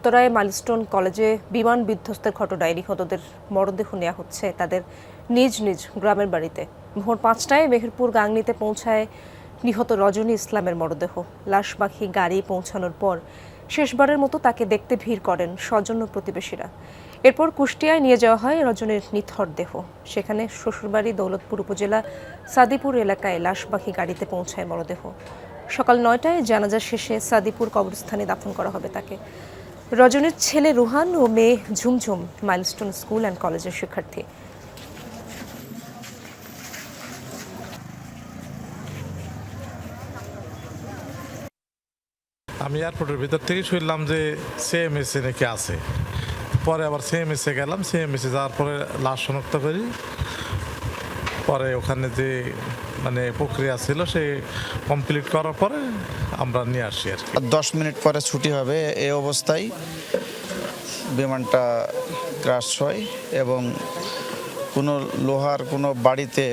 উত্তরায় মাইলস্টোন কলেজে বিমান বিধ্বস্তের ঘটনায় নিহতদের মরদেহ নেওয়া হচ্ছে তাদের নিজ নিজ গ্রামের বাড়িতে। ভোর পাঁচটায় মেহেরপুর গাংনিতে পৌঁছায় নিহত রজনী ইসলামের মরদেহ। লাশবাহী গাড়ি পৌঁছানোর পর শেষবারের মতো তাকে দেখতে ভিড় করেন স্বজন প্রতিবেশীরা। এরপর কুষ্টিয়ায় নিয়ে যাওয়া হয় রজনীর নিথর দেহ। সেখানে শ্বশুরবাড়ি দৌলতপুর উপজেলা সাদিপুর এলাকায় লাশবাহী গাড়িতে পৌঁছায় মরদেহ। সকাল নয়টায় জানাজা শেষে সাদিপুর কবরস্থানে দাফন করা হবে তাকে। রজনীর ছেলে রুহান ও মেয়ে ঝুমঝুম মাইলস্টোন স্কুল অ্যান্ড কলেজের শিক্ষার্থী। আমি এয়ারপোর্টের ভিতর থেকে শুনলাম যে সিএমএসে নাকি আছে। পরে আবার সিএমএসে গেলাম সিএমএসে যাওয়ার পরে লাশ শনাক্ত করি। পরে ওখানে যে মানে প্রক্রিয়া ছিল সে কমপ্লিট করার পরে আমরা নিয়ে আসি আর দশ মিনিট পরে ছুটি হবে এই অবস্থায়। বিমানটা ক্রাশ হয় এবং কোনো লোহার কোনো বাড়িতে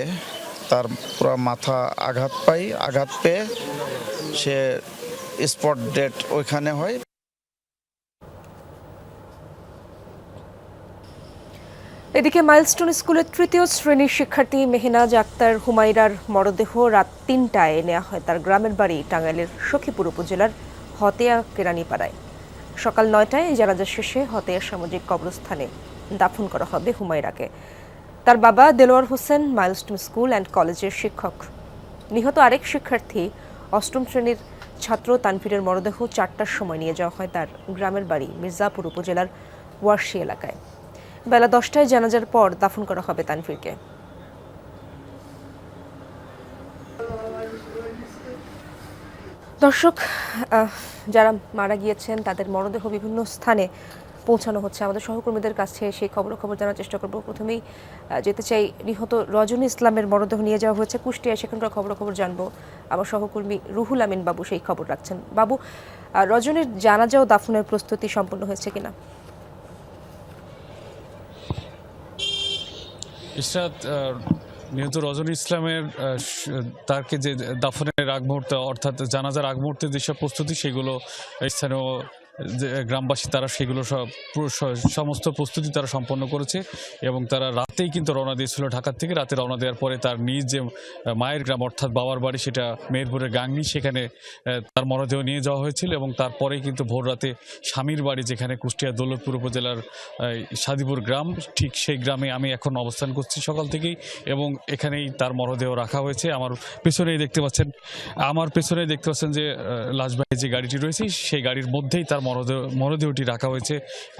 তার পুরো মাথা আঘাত পাই আঘাত পেয়ে সে স্পট ডেট ওইখানে হয়। এদিকে মাইলস্টোন স্কুলের তৃতীয় শ্রেণির শিক্ষার্থী মেহনাজ আক্তার হুমাইরার মরদেহ রাত তিনটায় নেওয়া হয় তার গ্রামের বাড়ি টাঙ্গাইলের সখীপুর উপজেলার হতেয়া কেরানীপাড়ায়। সকাল নয়টায় জানাজা শেষে হতেয়া সামাজিক কবরস্থানে দাফন করা হবে হুমাইরাকে তার বাবা Delwar Hossain Milestone school and কলেজের শিক্ষক। নিহত আরেক শিক্ষার্থী অষ্টম শ্রেণির ছাত্র তানভীরের মরদেহ চারটার সময় নিয়ে যাওয়া হয় তার গ্রামের বাড়ি মির্জাপুর উপজেলার ওয়ার্শি এলাকায়। বেলা দশটায় জানাজার পর দাফন করা হবে তানভীরকে। দর্শক যারা মারা গিয়েছেন, তাদের মরদেহ বিভিন্ন স্থানে পৌঁছানো হচ্ছে। আমাদের সহকর্মীদের কাছে সেই খবর খবর জানার চেষ্টা করব। প্রথমেই যেতে চাই নিহত রজনী ইসলামের মরদেহ নিয়ে যাওয়া হয়েছে কুষ্টিয়ায়। সেখানকার খবর খবর জানব। আমার সহকর্মী রুহুল আমিন বাবু সেই খবর রাখছেন। বাবু রজনীর জানাজা ও দাফনের প্রস্তুতি সম্পন্ন হয়েছে কিনা? ইশরাত নিহত রজনী ইসলামের তারকে যে দাফনের আগ মুহূর্তে, অর্থাৎ জানাজার আগ মুহূর্তে যেসব প্রস্তুতি, সেগুলো স্থানীয় যে গ্রামবাসী তারা সেগুলো সব সমস্ত প্রস্তুতি তারা সম্পন্ন করেছে এবং তারা রাতেই কিন্তু রওনা দিয়েছিল ঢাকার থেকে। রাতে রওনা দেওয়ার পরে তার নিজ যে মায়ের গ্রাম অর্থাৎ বাবার বাড়ি সেটা মেহেরপুরের গাংনি সেখানে তার মরদেহ নিয়ে যাওয়া হয়েছিল এবং তারপরেই কিন্তু ভোর রাতে স্বামীর বাড়ি যেখানে কুষ্টিয়া দৌলতপুর উপজেলার সাদিপুর গ্রাম, ঠিক সেই গ্রামে আমি এখন অবস্থান করছি সকাল থেকেই এবং এখানেই তার মরদেহ রাখা হয়েছে। আমার পেছনেই দেখতে পাচ্ছেন, আমার পেছনেই দেখতে পাচ্ছেন যে লাশবাহী যে গাড়িটি রয়েছে সেই গাড়ির মধ্যেই তার মরদেহ মরদেহটি রাখা হয়েছে।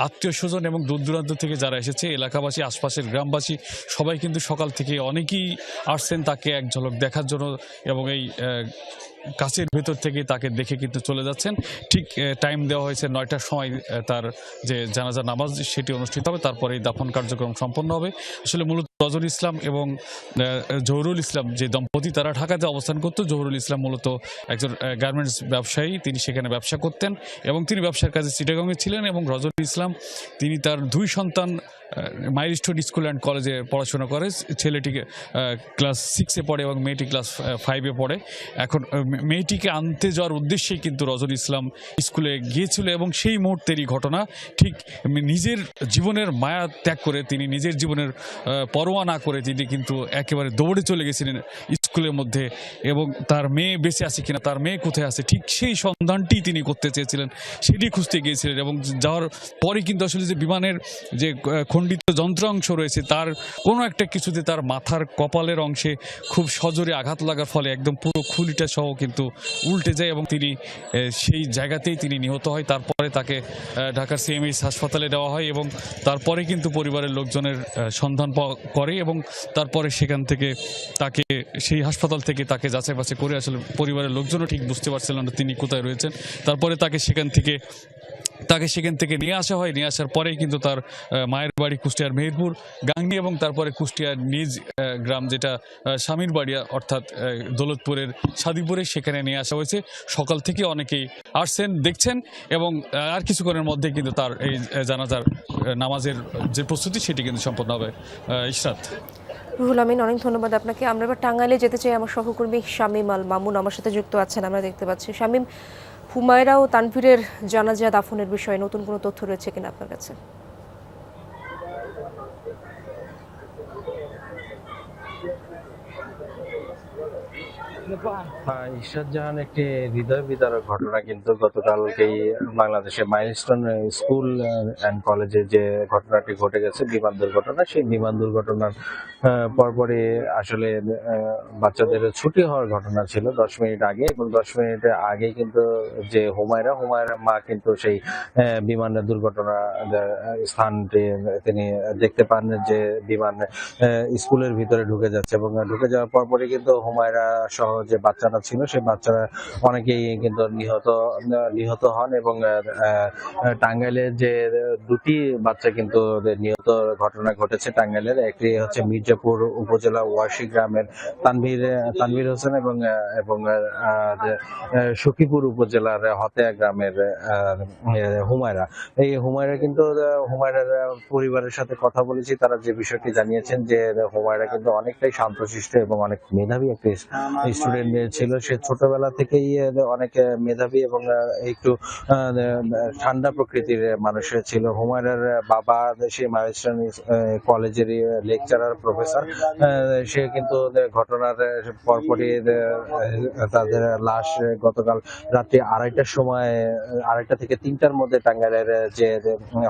আত্মীয় স্বজন এবং দূর দূরান্ত থেকে যারা এসেছে, এলাকাবাসী, আশপাশের গ্রামবাসী, সবাই কিন্তু সকাল থেকে অনেকেই আসছেন তাকে এক ঝলক দেখার জন্য এবং এই কাছের ভেতর থেকে তাকে দেখে কিন্তু চলে যাচ্ছেন। ঠিক টাইম দেওয়া হয়েছে নয়টার সময় তার যে জানাজা নামাজ সেটি অনুষ্ঠিত হবে, তারপরে এই দাফন কার্যক্রম সম্পন্ন হবে। আসলে মূলত রজল ইসলাম এবং জহুরুল ইসলাম যে দম্পতি, তারা ঢাকাতে অবস্থান করতো। জহুরুল ইসলাম মূলত একজন গার্মেন্টস ব্যবসায়ী, তিনি সেখানে ব্যবসা করতেন এবং তিনি ব্যবসার কাজে চিটাগংয়ে ছিলেন এবং রজল ইসলাম তিনি তার দুই সন্তান মাইলস্টোন স্কুল অ্যান্ড কলেজে পড়াশোনা করে। ছেলেটিকে ক্লাস সিক্সে পড়ে এবং মেয়েটি ক্লাস ফাইভে পড়ে। এখন মেয়েটিকে আনতে যাওয়ার উদ্দেশ্যেই কিন্তু রজল ইসলাম স্কুলে গিয়েছিল এবং সেই মুহূর্তেরই ঘটনা। ঠিক নিজের জীবনের মায়া ত্যাগ করে তিনি নিজের জীবনের পরোয়া না করে তিনি কিন্তু একেবারে দৌড়ে চলে গেছিলেন স্কুলের মধ্যে এবং তার মেয়ে বেঁচে আছে কিনা তার মেয়ে কোথায় আছে ঠিক সেই সন্ধানটি তিনি করতে চেয়েছিলেন। সেটি খুঁজতে গিয়েছিলেন এবং যাওয়ার পরে কিন্তু আসলে যে বিমানের যে আহ, খণ্ডিত যন্ত্রাংশ রয়েছে, তার কোনো একটা কিছুতে তার মাথার কপালের অংশে খুব সজোরে আঘাত লাগার ফলে একদম পুরো খুলিটা সহ কিন্তু উল্টে যায় এবং তিনি সেই জায়গাতেই তিনি নিহত হয়। তারপরে তাকে ঢাকার সিএমএইচ হাসপাতালে দেওয়া হয় এবং তারপরে কিন্তু পরিবারের লোকজনের সন্ধান করে এবং তারপরে সেখান থেকে তাকে, সেই হাসপাতাল থেকে তাকে যাচাই বাছাই করে আসলে পরিবারের লোকজনও ঠিক বুঝতে পারছিলেন না তিনি কোথায় রয়েছেন। তারপরে তাকে সেখান থেকে তাকে সেখান থেকে নিয়ে আসা হয়। নিয়ে আসার পরেই কিন্তু তার মায়ের বাড়ি কুষ্টিয়ার মেহেরপুর, গাংনি এবং তারপরে কুষ্টিয়ার নিজ গ্রাম যেটা স্বামীর বাড়ি, অর্থাৎ দৌলতপুরের সাদিপুরে সেখানে নিয়ে আসা হয়েছে। সকাল থেকে অনেকেই আসছেন, দেখছেন এবং আর কিছুক্ষণের মধ্যে কিন্তু তার এই জানাজার নামাজের যে প্রস্তুতি সেটি কিন্তু সম্পন্ন হবে। ইশরাত। রুহুল আমিন, অনেক ধন্যবাদ আপনাকে। আমরা এবার টাঙ্গাইলে যেতে চাই আমার সহকর্মী শামীম আল মামুন। আমার সাথে যুক্ত আছেন, আমরা দেখতে পাচ্ছি। শামীম হুমায়রা ও তানভীরের জানাজা দাফনের বিষয়ে নতুন কোনো তথ্য রয়েছে কিনা আপনার কাছে? হ্যাঁ, ঈশ্বর জাহান একটি হৃদয় বিদারক ঘটনা কিন্তু গতকালকেই বাংলাদেশে মাইলস্টোন স্কুল অ্যান্ড কলেজে যে ঘটনাটি ঘটে গেছে বিমান দুর্ঘটনা সেই বিমান দুর্ঘটনার আহ, পরপরই আসলে বাচ্চাদের ছুটি হওয়ার ঘটনা ছিল দশ মিনিট আগে এবং দশ মিনিট আগে কিন্তু যে হুমায়রা হুমায়রা মা কিন্তু সেই বিমানের দুর্ঘটনা স্থানটি তিনি দেখতে পান যে বিমান স্কুলের ভিতরে ঢুকে যাচ্ছে এবং ঢুকে যাওয়ার পরপরই কিন্তু হুমায়রা সহ যে বাচ্চারা ছিল, সেই বাচ্চারা অনেকেই কিন্তু নিহত নিহত হন এবং টাঙ্গাইলের যে দুটি বাচ্চা কিন্তু নিহত ঘটনা ঘটেছে টাঙ্গাইলের। একটি হচ্ছে মির্জাপুর উপজেলা ওয়াশি গ্রামের তানভীর তানভীর হোসেন এবং এবং সখীপুর উপজেলার হতেয়া গ্রামের হুমায়রা। এই হুমায়রা কিন্তু হুমায়রার পরিবারের সাথে কথা বলেছি, তারা যে বিষয়টি জানিয়েছেন যে হুমায়রা কিন্তু অনেকটাই শান্তশিষ্ট এবং অনেক মেধাবী একটি স্টুডেন্ট ছিল। সে ছোটবেলা থেকেই অনেক মেধাবী এবং একটু ঠান্ডা প্রকৃতির মানুষ ছিল। হুমায়রার বাবা সে মাইলস্টোন কলেজের লেকচারার প্রফেসর সে কিন্তু ঘটনার পরপরই তাদের লাশ গতকাল রাত্রি আড়াইটার সময়, আড়াইটা থেকে তিনটার মধ্যে টাঙ্গাইলের যে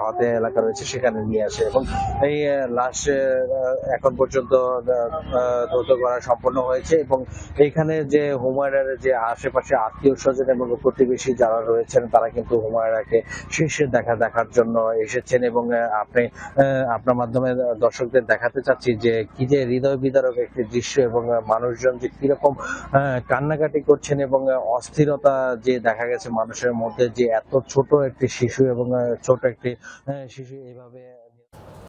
হতে এলাকা রয়েছে সেখানে নিয়ে আসে এবং এই লাশ এখন পর্যন্ত তদন্ত করা সম্পন্ন হয়েছে এবং এইখানে যে হুমায়রার যে আশেপাশে আত্মীয় স্বজন এবং প্রতিবেশী যারা রয়েছেন, তারা কিন্তু হুমায়রাকে শেষে দেখা, দেখার জন্য এসেছেন এবং আপনি আপনার মাধ্যমে দর্শকদের দেখাতে চাচ্ছি যে কি যে হৃদয় বিদারক একটি দৃশ্য এবং মানুষজন যে কীরকম কান্নাকাটি করছেন এবং অস্থিরতা যে দেখা গেছে মানুষের মধ্যে যে এত ছোট একটি শিশু এবং ছোট একটি শিশু এইভাবে